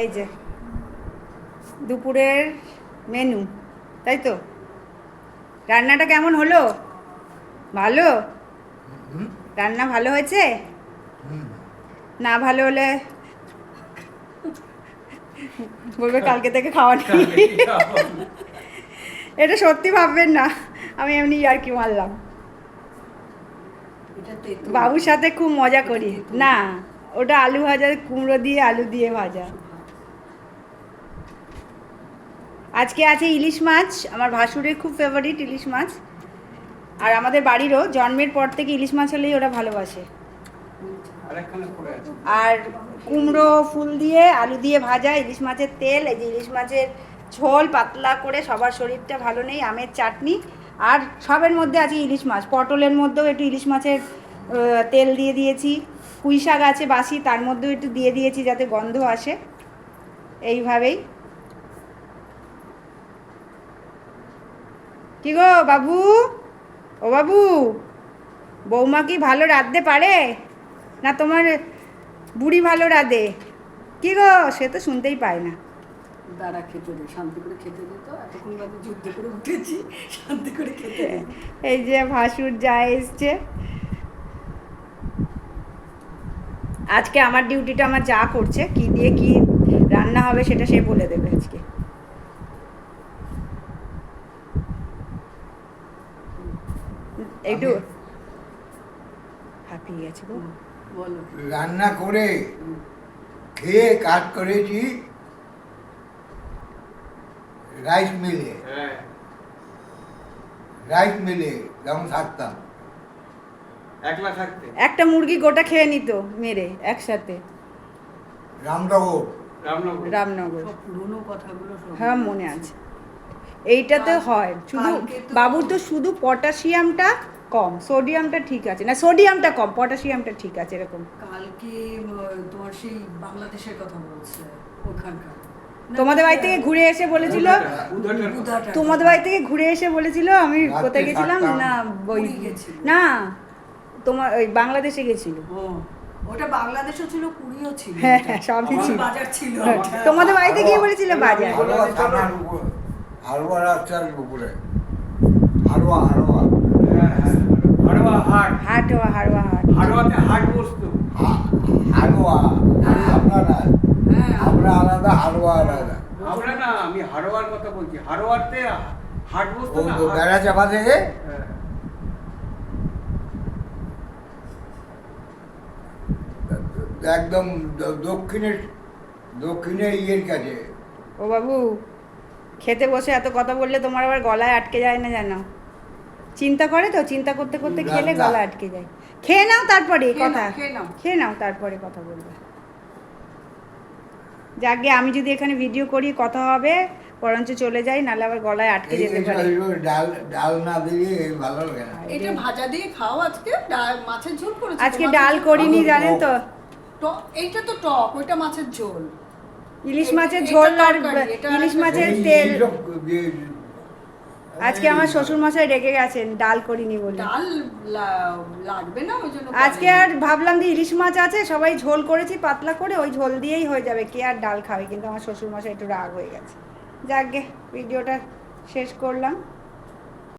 এই যে দুপুরের মেনু তাই তো? রান্নাটা কেমন হলো? ভালো? রান্না ভালো হয়েছে? না ভালো হলে বলবে কালকে থেকে খাওয়া নেই এটা সত্যি ভাববেন না আমি এমনি আর কি মারলাম বাবুর সাথে খুব মজা করি। না ওটা আলু ভাজা কুমড়ো দিয়ে আলু দিয়ে ভাজা। আজকে আছে ইলিশ মাছ, আমার ভাসুরের খুব ফেভারিট ইলিশ মাছ। আর আমাদের বাড়িরও জন্মের পর থেকে ইলিশ মাছ হলেই ওরা ভালোবাসে। আর কুমড়ো, ফুল দিয়ে আলু দিয়ে ভাজা ইলিশ মাছের তেল, এই যে ইলিশ মাছের ঝোল পাতলা করে সবার শরীরটা ভালো নেই, আমের চাটনি। আর সবের মধ্যে আছে ইলিশ মাছ, পটলের মধ্যেও একটু ইলিশ মাছের তেল দিয়ে দিয়েছি। পুঁই শাক আছে বাসি, তার মধ্যেও একটু দিয়ে দিয়েছি যাতে গন্ধ আসে। এইভাবেই। কি গো বাবু? ও বাবু বৌমা কি ভালো রাঁধতে পারে? না তোমার বুড়ি ভালো রাঁধে? কি গো সে তো শুনতেই পায় না। দাঁড়া খেতে দে শান্তি করে খেতে দে তো। এতক্ষণ বাদে যুদ্ধ করে উঠেছি শান্তি করে খেতে এই যে ভাসুর যা এসছে। আজকে আমার ডিউটিটা আমার যা করছে কি দিয়ে কি রান্না হবে সেটা সে বলে দেবে আজকে। একটু হাঁপিয়ে গেছে গো। বলো। রান্না করে খেয়ে কাজ করেছি। রাইস মিলে। হ্যাঁ। রাইস মিলে যেমন থাকতাম একলা থাকতে? একটা মুরগি গোটা খেয়ে নিত মেরে একসাথে। রামনগর। রামনগর? রামনগর। সব পুরোনো কথাগুলো সব হ্যাঁ মনে আছে। এইটাতে হয়। শুধু বাবুর তো শুধু পটাশিয়ামটা কম। সোডিয়ামটা ঠিক আছে। না সোডিয়ামটা কম পটাশিয়ামটা ঠিক আছে এরকম। কালকে তোমার সেই বাংলাদেশের কথা বলছে ওখানকার তোমাদের বাড়ি থেকে ঘুরে এসে বলেছিল। তোমাদের বাড়ি থেকে ঘুরে এসে বলেছিল আমি কোথায় গেছিলাম? না গেছিল। না তোমার ওই বাংলাদেশে গেছিল। ওটা বাংলাদেশও ছিল পুরীও ছিল। হ্যাঁ, হ্যাঁ, সবই ছিল। বাজার ছিল হ্যাঁ, তোমাদের বাড়িতে গিয়ে বলেছিল বাজার। হারোয়া থানার উপর। হারোয়া হাড়োয়া হাট হাট ও হাট হাড়োয়াতে হাট বসতো। হা- আপনারা। আমরা আলাদা হারোয়া আলাদা। আমরা না আমি হাড়োয়ার কথা বলছি। হাড়োয়াতে হাট বসতো না বেড়া চাপা থেকে। একদম দ- দক্ষিণে দক্ষিণে ইয়ের কাছে। ও বাবু খেতে বসে এত কথা বললে তোমার আবার গলায় আটকে যায় না জানো চিন্তা করে তো চিন্তা করতে করতে খেলে। গলা আটকে যায়। খেয়ে নাও তারপরে কথা। খেয়ে নাও। তারপরে কথা বলবে। যাকে আমি যদি এখানে ভিডিও করি কথা হবে বরঞ্চ চলে যাই নাহলে আবার গলায় আটকে যেতে পারে। ডাল ডাল না দিলে ভালো লাগে না। এটা ভাজা দিয়ে খাও আজকে ডাল মাছের ঝোল করেছ আজকে ডাল করিনি জানেন তো? টক এইটা তো টক ওইটা মাছের ঝোল। ইলিশ মাছের ঝোল আর ইলিশ মাছের তেল। আজকে আমার শ্বশুর মশাই ডেকে গেছেন ডাল করিনি বলে। ডাল লাগবে না ওই জন্য আজকে আর ভাবলাম যে ইলিশ মাছ আছে সবাই ঝোল করেছি পাতলা করে ওই ঝোল দিয়েই হয়ে যাবে কে আর ডাল খাবে? কিন্তু আমার শ্বশুর মশাই একটু রাগ হয়ে গেছে। যাকগে ভিডিওটা শেষ করলাম।